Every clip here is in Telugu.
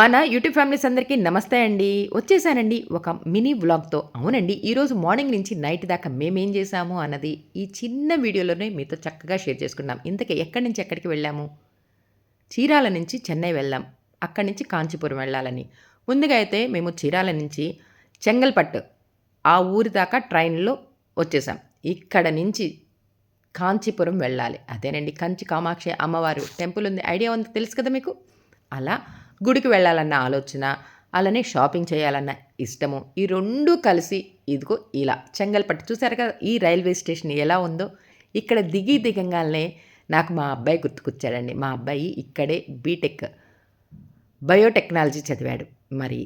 మన యూట్యూబ్ ఫ్యామిలీస్ అందరికీ నమస్తే అండి. వచ్చేసానండి ఒక మినీ వ్లాగ్తో. అవునండి ఈరోజు మార్నింగ్ నుంచి నైట్ దాకా మేమేం చేసాము అన్నది ఈ చిన్న వీడియోలోనే మీతో చక్కగా షేర్ చేసుకున్నాం. ఇంతకీ ఎక్కడి నుంచి ఎక్కడికి వెళ్ళాము? చీరాల నుంచి చెన్నై వెళ్ళాం. అక్కడి నుంచి కాంచీపురం వెళ్ళాలని. ముందుగా అయితే మేము చీరాల నుంచి చెంగల్పట్టు ఆ ఊరి దాకా ట్రైన్లో వచ్చేసాం. ఇక్కడ నుంచి కాంచీపురం వెళ్ళాలి. అదేనండి కంచి కామాక్షి అమ్మవారు టెంపుల్ ఉంది. ఐడియా ఉంది? తెలుసు కదా మీకు? అలా గుడికి వెళ్ళాలన్న ఆలోచన అలానే షాపింగ్ చేయాలన్న ఇష్టము ఈ రెండు కలిసి ఇదిగో ఇలా చెంగల్పట్టు. చూసారు కదా ఈ రైల్వే స్టేషన్ ఎలా ఉందో? ఇక్కడ దిగి దిగంగానే నాకు మా అబ్బాయి గుర్తుకొచ్చాడండి. మా అబ్బాయి ఇక్కడే బీటెక్ బయోటెక్నాలజీ చదివాడు. మరి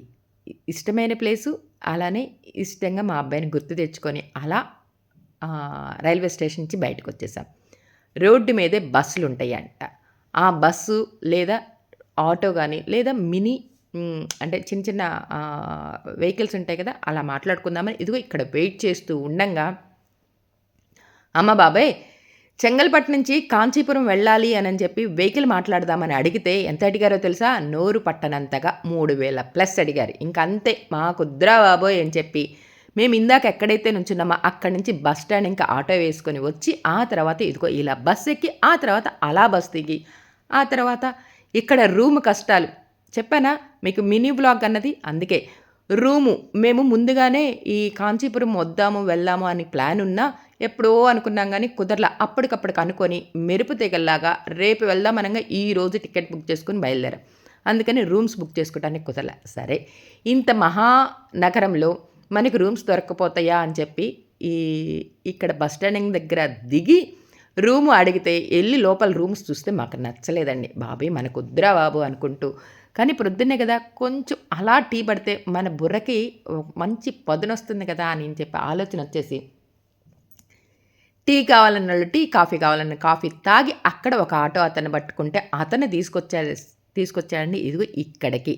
ఇష్టమైన ప్లేసు అలానే ఇష్టంగా మా అబ్బాయిని గుర్తు తెచ్చుకొని అలా రైల్వే స్టేషన్ నుంచి బయటకు వచ్చేసాం రోడ్డు మీదే బస్సులు ఉంటాయంట ఆ బస్సు లేదా ఆటో కానీ లేదా మినీ అంటే చిన్న చిన్న వెహికల్స్ ఉంటాయి కదా అలా మాట్లాడుకుందామని ఇదిగో ఇక్కడ వెయిట్ చేస్తూ ఉండంగా అమ్మ బాబాయ్ చెంగల్పట్టు నుంచి కాంచీపురం వెళ్ళాలి అని చెప్పి వెహికల్ మాట్లాడదామని అడిగితే ఎంత అడిగారో తెలుసా? నోరు పట్టనంతగా మూడు వేల ప్లస్ అడిగారు. ఇంకంతే మాకుద్రా బాబోయ్ అని చెప్పి మేము ఇందాక ఎక్కడైతే నుంచున్నామో అక్కడి నుంచి బస్ స్టాండ్ ఇంకా ఆటో వేసుకొని వచ్చి ఆ తర్వాత ఇదిగో ఇలా బస్ ఎక్కి ఆ తర్వాత అలా బస్ దిగి ఆ తర్వాత ఇక్కడ రూమ్ కష్టాలు. చెప్పానా? మీకు మినీ బ్లాగ్ అన్నది అందుకే. రూము మేము ముందుగానే ఈ కాంచీపురం వద్దాము వెళ్దాము అని ప్లాన్ ఉన్నా ఎప్పుడో అనుకున్నాం కానీ కుదరలా. అప్పటికప్పటికి అనుకొని మెరుపు తెగల్లాగా రేపు వెళ్దామనగా ఈ రోజు టికెట్ బుక్ చేసుకుని బయలుదేరాం. అందుకని రూమ్స్ బుక్ చేసుకోవడానికి కుదరలా. సరే ఇంత మహానగరంలో మనకి రూమ్స్ దొరకపోతాయా అని చెప్పి ఈ ఇక్కడ బస్ స్టాండింగ్ దగ్గర దిగి రూము అడిగితే వెళ్ళి లోపల రూమ్స్ చూస్తే మాకు నచ్చలేదండి. బాబీ మనకు వద్దురా బాబు అనుకుంటూ. కానీ ప్రొద్దున్నే కదా కొంచెం అలా టీ పడితే మన బుర్రకి మంచి పదునొస్తుంది కదా అని చెప్పి ఆలోచన వచ్చేసి టీ కావాలన్న వాళ్ళు టీ కాఫీ కావాలన్న కాఫీ తాగి అక్కడ ఒక ఆటో అతను పట్టుకుంటే అతను తీసుకొచ్చాడు తీసుకొచ్చాడండి. ఇదిగో ఇక్కడికి.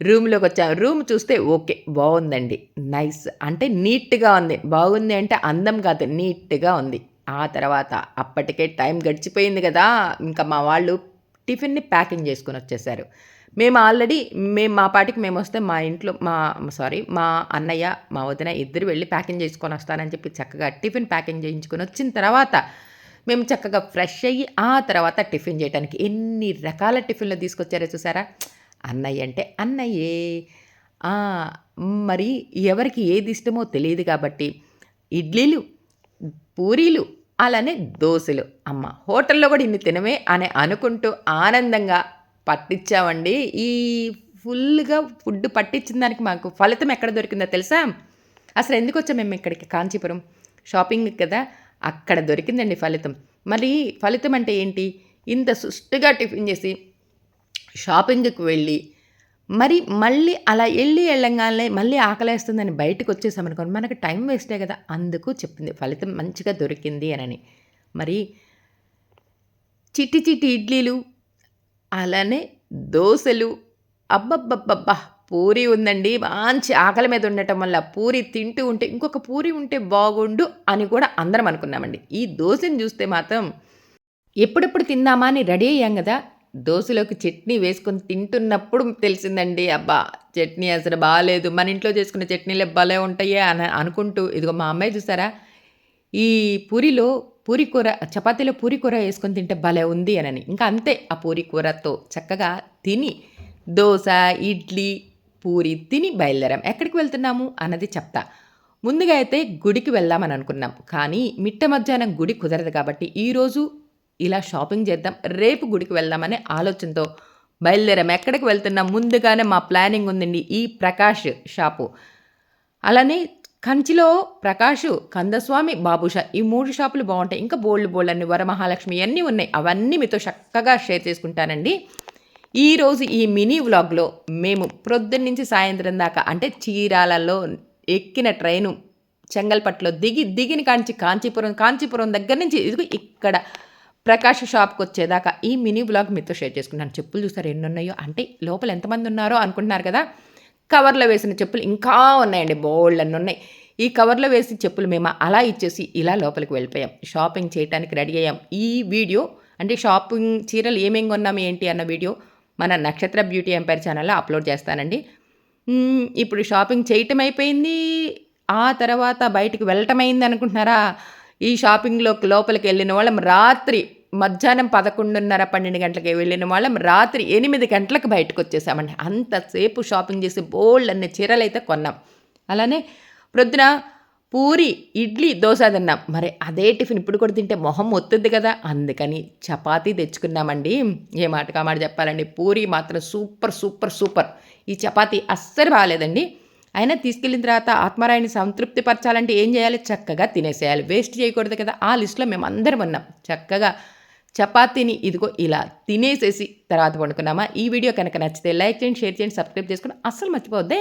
రూమ్లోకి వచ్చాం రూమ్ చూస్తే ఓకే బాగుందండి. నైస్. అంటే నీట్గా ఉంది. బాగుంది అంటే అందం కాదు నీట్గా ఉంది. ఆ తర్వాత అప్పటికే టైం గడిచిపోయింది కదా. ఇంకా మా వాళ్ళు టిఫిన్ని ప్యాకింగ్ చేసుకుని వచ్చేసారు. మేము ఆల్రెడీ మేము మా పాటికి మేము వస్తే మా ఇంట్లో మా సారీ మా అన్నయ్య మా వదిన ఇద్దరు వెళ్ళి ప్యాకింగ్ చేసుకొని వస్తానని చెప్పి చక్కగా టిఫిన్ ప్యాకింగ్ చేయించుకొని వచ్చిన తర్వాత మేము చక్కగా ఫ్రెష్ అయ్యి ఆ తర్వాత టిఫిన్ చేయడానికి ఎన్ని రకాల టిఫిన్లు తీసుకొచ్చారో చూసారా? అన్నయ్య అంటే అన్నయ్యే. మరి ఎవరికి ఏది ఇష్టమో తెలియదు కాబట్టి ఇడ్లీలు పూరీలు అలానే దోశలు. అమ్మ హోటల్లో కూడా ఇన్ని తినమే అని అనుకుంటూ ఆనందంగా పట్టించామండి. ఈ ఫుల్గా ఫుడ్ పట్టించిన దానికి మాకు ఫలితం ఎక్కడ దొరికిందో తెలుసా? అసలు ఎందుకు వచ్చాం మేము ఇక్కడికి? కాంచీపురం షాపింగ్ కదా అక్కడ దొరికిందండి ఫలితం. మరి ఫలితం అంటే ఏంటి? ఇంత సుష్టిగా టిఫిన్ చేసి షాపింగ్కి వెళ్ళి మరి మళ్ళీ అలా వెళ్ళి వెళ్ళంగానే మళ్ళీ ఆకలేస్తుందని బయటకు వచ్చేసామనుకోండి మనకు టైం వేస్టే కదా. అందుకు చెప్పింది ఫలితం మంచిగా దొరికింది అని మరి చిట్టి చిట్టి ఇడ్లీలు అలానే దోశలు అబ్బబ్బబ్బబ్బా పూరి ఉందండి. మంచి ఆకలి మీద ఉండటం వల్ల పూరి తింటూ ఉంటే ఇంకొక పూరి ఉంటే బాగుండు అని కూడా అందరం అనుకున్నామండి. ఈ దోశని చూస్తే మాత్రం ఎప్పుడెప్పుడు తిందామా అని రెడీ అయ్యాం కదా. దోశలోకి చట్నీ వేసుకొని తింటున్నప్పుడు తెలిసిందండి అబ్బా చట్నీ అసలు బాగాలేదు మన ఇంట్లో చేసుకున్న చట్నీలే భలే ఉంటాయే అని అనుకుంటూ ఇదిగో మా అమ్మాయి చూసారా? ఈ పూరిలో పూరి కూర చపాతీలో పూరి కూర వేసుకొని తింటే భలే ఉంది అని ఇంకా అంతే ఆ పూరి కూరతో చక్కగా తిని దోశ ఇడ్లీ పూరి తిని బయలుదేరాం. ఎక్కడికి వెళ్తున్నాము అన్నది చెప్తా. ముందుగా అయితే గుడికి వెళ్దామని అనుకున్నాం. కానీ మిట్ట మధ్యాహ్నం గుడి కుదరదు కాబట్టి ఈరోజు ఇలా షాపింగ్ చేద్దాం రేపు గుడికి వెళ్దామనే ఆలోచనతో బయలుదేరాం. ఎక్కడికి వెళ్తున్నాం? ముందుగానే మా ప్లానింగ్ ఉందండి ఈ ప్రకాష్ షాపు. అలానే కంచిలో ప్రకాష్ కందస్వామి బాబుషా ఈ మూడు షాపులు బాగుంటాయి. ఇంకా బోల్డ్ బోల్డ్ అన్ని వరమహాలక్ష్మి అన్నీ ఉన్నాయి. అవన్నీ మీతో చక్కగా షేర్ చేసుకుంటానండి. ఈరోజు ఈ మినీ వ్లాగ్లో మేము ప్రొద్దున్న నుంచి సాయంత్రం దాకా అంటే చీరాలలో ఎక్కిన ట్రైను చెంగల్పట్లో దిగి దిగిన కాంచి కాంచీపురం కాంచీపురం దగ్గర నుంచి ఇదిగో ఇక్కడ ప్రకాష్ షాప్కి వచ్చేదాకా ఈ మినీ బ్లాగ్ మీతో షేర్ చేసుకున్నాను చెప్పులు చూసారు ఎన్ని ఉన్నాయో అంటే లోపల ఎంతమంది ఉన్నారో అనుకుంటున్నారు కదా? కవర్లో వేసిన చెప్పులు ఇంకా ఉన్నాయండి. బోల్డ్ అన్ని ఉన్నాయి. ఈ కవర్లో వేసి చెప్పులు మేము అలా ఇచ్చేసి ఇలా లోపలికి వెళ్ళిపోయాం. షాపింగ్ చేయడానికి రెడీ అయ్యాం. ఈ వీడియో అంటే షాపింగ్ చీరలు ఏమేమి కొన్నాం ఏంటి అన్న వీడియో మన నక్షత్ర బ్యూటీ ఎంపైర్ ఛానల్లో అప్లోడ్ చేస్తానండి. ఇప్పుడు షాపింగ్ చేయటం అయిపోయింది. ఆ తర్వాత బయటికి వెళ్ళటం అయింది అనుకుంటున్నారా? ఈ షాపింగ్లోకి లోపలికి వెళ్ళిన వాళ్ళం రాత్రి మధ్యాహ్నం పదకొండున్నర పన్నెండు గంటలకి వెళ్ళిన వాళ్ళం రాత్రి ఎనిమిది గంటలకు బయటకు వచ్చేసామండి అంతసేపు షాపింగ్ చేసి బోల్డ్ అన్ని చీరలు అయితే కొన్నాం. అలానే ప్రొద్దున పూరి ఇడ్లీ దోశ తిన్నాం. మరి అదే టిఫిన్ ఇప్పుడు కూడా తింటే మొహం ఒత్తుంది కదా. అందుకని చపాతీ తెచ్చుకున్నామండి. ఏ మాట కామాట చెప్పాలండి. పూరి మాత్రం సూపర్ సూపర్ సూపర్. ఈ చపాతీ అస్సలు బాగాలేదండి. అయినా తీసుకెళ్ళిన తర్వాత ఆత్మరాయిని సంతృప్తి పరచాలంటే ఏం చేయాలి? చక్కగా తినేసేయాలి. వేస్ట్ చేయకూడదు కదా. ఆ లిస్ట్లో మేము అందరం ఉన్నాం. చక్కగా చపాతీని ఇదిగో ఇలా తినేసేసి తర్వాత వండుకున్నామా ఈ వీడియో కనుక నచ్చితే లైక్ చేయండి షేర్ చేయండి సబ్స్క్రైబ్ చేసుకుని అస్సలు మర్చిపోద్దే